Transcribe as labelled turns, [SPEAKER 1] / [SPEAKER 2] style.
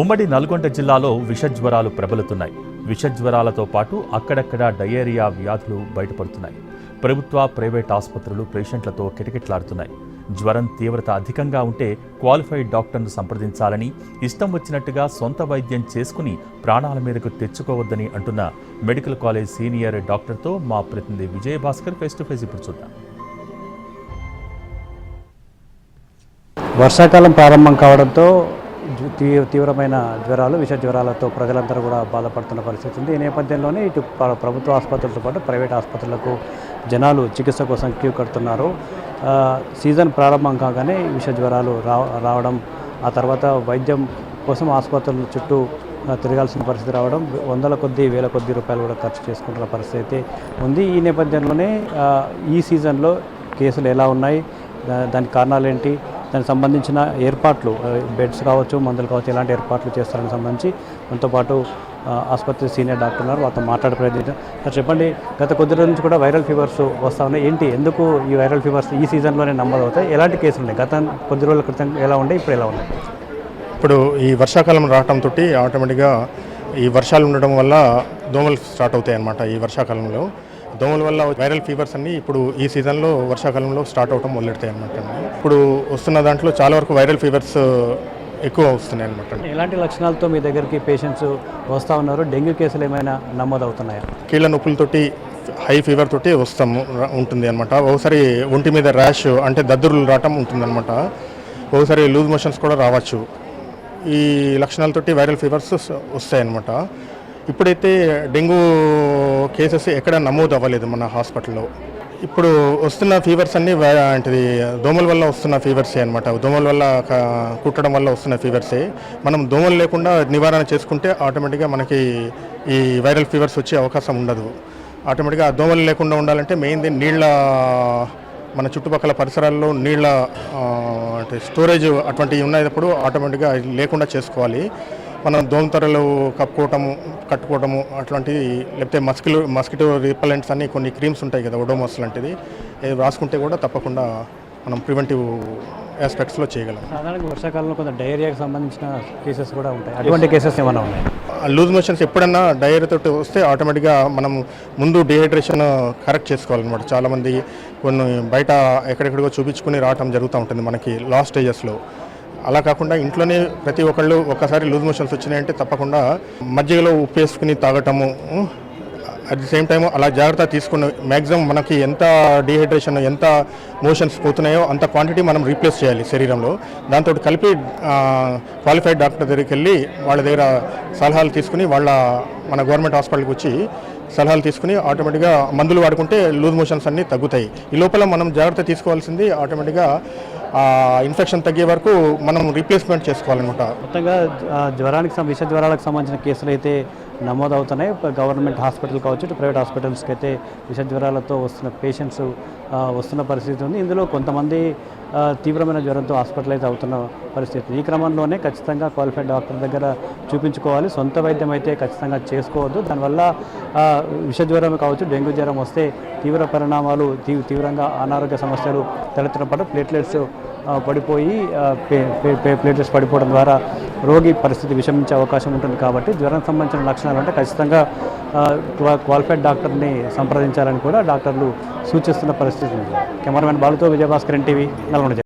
[SPEAKER 1] ఉమ్మడి నల్గొండ జిల్లాలో విషజ్వరాలు ప్రబలుతున్నాయి. విషజ్వరాలతో పాటు అక్కడక్కడ డయేరియా వ్యాధులు బయటపడుతున్నాయి. ప్రభుత్వ ప్రైవేట్ ఆసుపత్రులు పేషెంట్లతో కిటకిట్లాడుతున్నాయి. జ్వరం తీవ్రత అధికంగా ఉంటే క్వాలిఫైడ్ డాక్టర్ను సంప్రదించాలని ఇష్టం వచ్చినట్టుగా సొంత వైద్యం చేసుకుని ప్రాణాల మీదకు తెచ్చుకోవద్దని అంటున్న మెడికల్ కాలేజ్ సీనియర్ డాక్టర్తో మా ప్రతినిధి విజయభాస్కర్ ఫేస్ టు ఫేస్ ఇప్పుడు చూద్దాం.
[SPEAKER 2] వర్షాకాలం ప్రారంభం కావడంతో తీవ్రమైన జ్వరాలు విష జ్వరాలతో ప్రజలందరూ కూడా బాధపడుతున్న పరిస్థితి ఉంది. ఈ నేపథ్యంలోనే ఇటు ప్రభుత్వ ఆసుపత్రులతో పాటు ప్రైవేట్ ఆసుపత్రులకు జనాలు చికిత్స కోసం క్యూ కడుతున్నారు. సీజన్ ప్రారంభం కాగానే విష జ్వరాలు రా రావడం ఆ తర్వాత వైద్యం కోసం ఆసుపత్రుల చుట్టూ తిరగాల్సిన పరిస్థితి రావడం వందల కొద్ది వేల కొద్ది రూపాయలు కూడా ఖర్చు చేసుకుంటున్న పరిస్థితి అయితే ఉంది. ఈ నేపథ్యంలోనే ఈ సీజన్లో కేసులు ఎలా ఉన్నాయి? దాని దానికి కారణాలు ఏంటి దానికి సంబంధించిన ఏర్పాట్లు బెడ్స్ కావచ్చు మందులు కావచ్చు ఎలాంటి ఏర్పాట్లు చేస్తారని సంబంధించి మనతో పాటు ఆసుపత్రి సీనియర్ డాక్టర్ ఉన్నారు. వాళ్ళతో మాట్లాడే ప్రయత్నించాం సార్ చెప్పండి గత కొద్ది రోజుల నుంచి కూడా వైరల్ ఫీవర్స్ వస్తూ ఉన్నాయి. ఏంటి ఎందుకు ఈ వైరల్ ఫీవర్స్ ఈ సీజన్లోనే నమోదు అవుతాయి ఎలాంటి కేసులు ఉన్నాయి? గత కొద్ది రోజుల క్రితం ఎలా ఉండే ఇప్పుడు ఎలా ఉన్నాయి?
[SPEAKER 3] ఇప్పుడు ఈ వర్షాకాలం రావడంతో ఆటోమేటిక్గా ఈ వర్షాలు ఉండడం వల్ల దోమలు స్టార్ట్ అవుతాయి అన్నమాట ఈ వర్షాకాలంలో. దోమల వల్ల వైరల్ ఫీవర్స్ అన్నీ ఇప్పుడు ఈ సీజన్లో వర్షాకాలంలో స్టార్ట్ అవటం మొదలెడతాయి అనమాట ఇప్పుడు వస్తున్న దాంట్లో చాలా వరకు వైరల్ ఫీవర్స్ ఎక్కువ వస్తున్నాయి అనమాట
[SPEAKER 2] ఎలాంటి లక్షణాలతో మీ దగ్గరికి పేషెంట్స్ వస్తూ ఉన్నారు? డెంగ్యూ కేసులు ఏమైనా నమోదు అవుతున్నాయా
[SPEAKER 3] కీళ్ళ నొప్పులతోటి హై ఫీవర్ తోటి వస్తాము ఉంటుంది అనమాట ఒకసారి ఒంటి మీద ర్యాష్ అంటే దద్దురులు రావటం ఉంటుంది అనమాట ఒకసారి లూజ్ మోషన్స్ కూడా రావచ్చు. ఈ లక్షణాలతోటి వైరల్ ఫీవర్స్ వస్తాయి అనమాట ఇప్పుడైతే డెంగ్యూ కేసెస్ ఎక్కడ నమోదు అవ్వలేదు మన హాస్పిటల్లో. ఇప్పుడు వస్తున్న ఫీవర్స్ అన్నీ ఏంటిది దోమల వల్ల వస్తున్న ఫీవర్సే అనమాట దోమల వల్ల కుట్టడం వల్ల వస్తున్న ఫీవర్సే. మనం దోమలు లేకుండా నివారణ చేసుకుంటే ఆటోమేటిక్గా మనకి ఈ వైరల్ ఫీవర్స్ వచ్చే అవకాశం ఉండదు. ఆటోమేటిక్గా ఆ దోమలు లేకుండా ఉండాలంటే మెయిన్ది నీళ్ళ మన చుట్టుపక్కల పరిసరాల్లో నీళ్ళ అంటే స్టోరేజ్ అటువంటివి ఉన్నప్పుడు ఆటోమేటిక్గా లేకుండా చేసుకోవాలి. మనం దోమతెరలు కప్పుకోవటము కట్టుకోవటము అట్లాంటివి లేకపోతే మస్కిలో మస్కిటో రిపలెంట్స్ అన్ని కొన్ని క్రీమ్స్ ఉంటాయి కదా ఒడోమోస్ లాంటిది. ఇది రాసుకుంటే కూడా తప్పకుండా మనం ప్రివెంటివ్ ఆస్పెక్ట్స్లో చేయగలం.
[SPEAKER 2] సాధారణంగా వర్షాకాలంలో కొంత డయేరియాకి సంబంధించిన కేసెస్ కూడా ఉంటాయి. అటువంటి కేసెస్ ఏమైనా ఉన్నాయి?
[SPEAKER 3] లూజ్ మోషన్స్ ఎప్పుడన్నా డయేరియా తోటి వస్తే ఆటోమేటిక్గా మనం ముందు డిహైడ్రేషన్ కరెక్ట్ చేసుకోవాలన్నమాట. చాలామంది కొన్ని బయట ఎక్కడెక్కడికో చూపించుకుని రావటం జరుగుతూ ఉంటుంది మనకి లాస్ట్ స్టేజెస్లో. అలా కాకుండా ఇంట్లోనే ప్రతి ఒక్కళ్ళు ఒక్కసారి లూజ్ మోషన్స్ వచ్చినాయంటే తప్పకుండా మజ్జిగలో ఉప్పు వేసుకుని తాగటము అట్ ది సేమ్ టైం అలా జాగ్రత్త తీసుకున్న మ్యాక్సిమం మనకి ఎంత డిహైడ్రేషన్ ఎంత మోషన్స్ పోతున్నాయో అంత క్వాంటిటీ మనం రీప్లేస్ చేయాలి శరీరంలో. దాంతో కలిపి క్వాలిఫైడ్ డాక్టర్ దగ్గరికి వెళ్ళి వాళ్ళ దగ్గర సలహాలు తీసుకుని వాళ్ళ మన గవర్నమెంట్ హాస్పిటల్కి వచ్చి సలహాలు తీసుకుని ఆటోమేటిక్గా మందులు వాడుకుంటే లూజ్ మోషన్స్ అన్నీ తగ్గుతాయి. ఈ లోపల మనం జాగ్రత్త తీసుకోవాల్సింది ఆటోమేటిక్గా ఇన్ఫెక్షన్ తగ్గే వరకు మనం రీప్లేస్మెంట్ చేసుకోవాలన్నమాట.
[SPEAKER 2] మొత్తంగా జ్వరానికి విష జ్వరాలకు సంబంధించిన కేసులు అయితే నమోదవుతున్నాయి. గవర్నమెంట్ హాస్పిటల్ కావచ్చు ఇటు ప్రైవేట్ హాస్పిటల్స్కి అయితే విష జ్వరాలతో వస్తున్న పేషెంట్స్ వస్తున్న పరిస్థితి ఉంది. ఇందులో కొంతమంది తీవ్రమైన జ్వరంతో హాస్పిటలైజ్ అవుతున్న పరిస్థితి ఈ క్రమంలోనే ఖచ్చితంగా క్వాలిఫైడ్ డాక్టర్ దగ్గర చూపించుకోవాలి. సొంత వైద్యం అయితే ఖచ్చితంగా చేసుకోవద్దు. దానివల్ల విష జ్వరం కావచ్చు డెంగ్యూ జ్వరం వస్తే తీవ్ర పరిణామాలు తీవ్రంగా అనారోగ్య సమస్యలు తలెత్తడం పట్ల ప్లేట్లెట్స్ పడిపోయి పే- పే- పే- ప్లేటెస్ పడిపోవడం ద్వారా రోగి పరిస్థితి విషమించే అవకాశం ఉంటుంది కాబట్టి జ్వరం సంబంధించిన లక్షణాలు అంటే ఖచ్చితంగా క్వాలిఫైడ్ డాక్టర్ని సంప్రదించాలని కూడా డాక్టర్లు సూచిస్తున్న పరిస్థితి ఉంది. కెమెరామెన్ బాలుతో విజయభాస్కర్ ఎన్టీవీ నల్గొండ